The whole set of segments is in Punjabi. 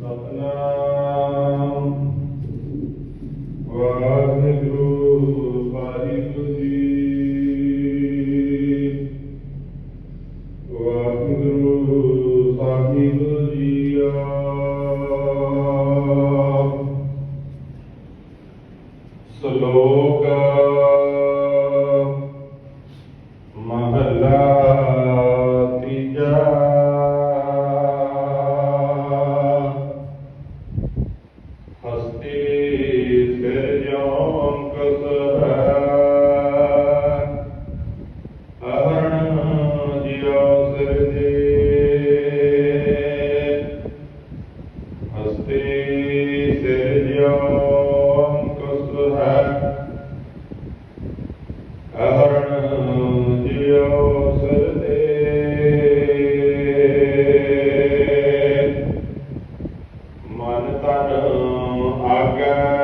ਸਤਨਾਮ God. ਹਰਨ ਜਿਉ ਸਰਦੇ। ਮਨ ਤਨ ਆਗੈ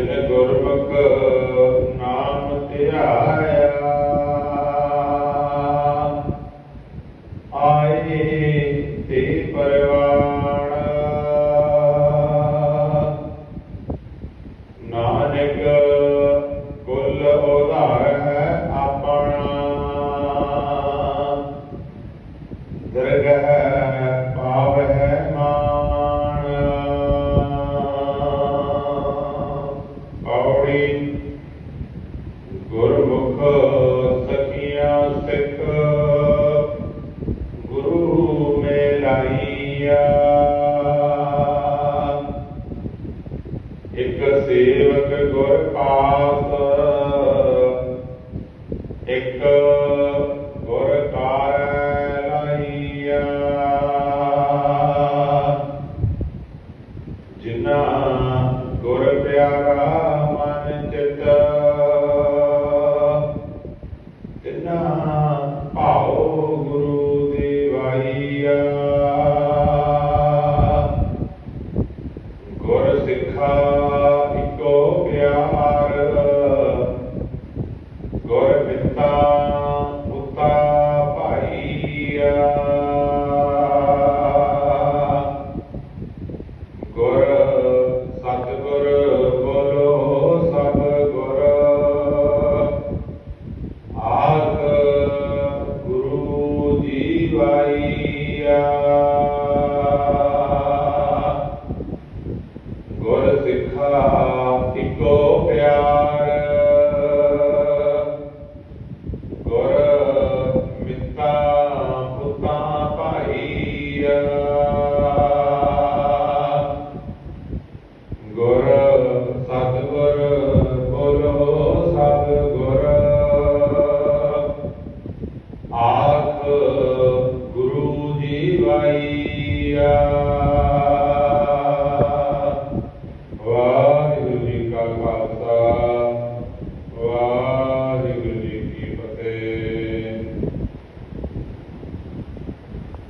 gözlerine gör bakalım. ਕੇ ਗੁਰਮੁਖ ਸਿੱਖਾ ਇੱਕੋ ਪਿਆਰ।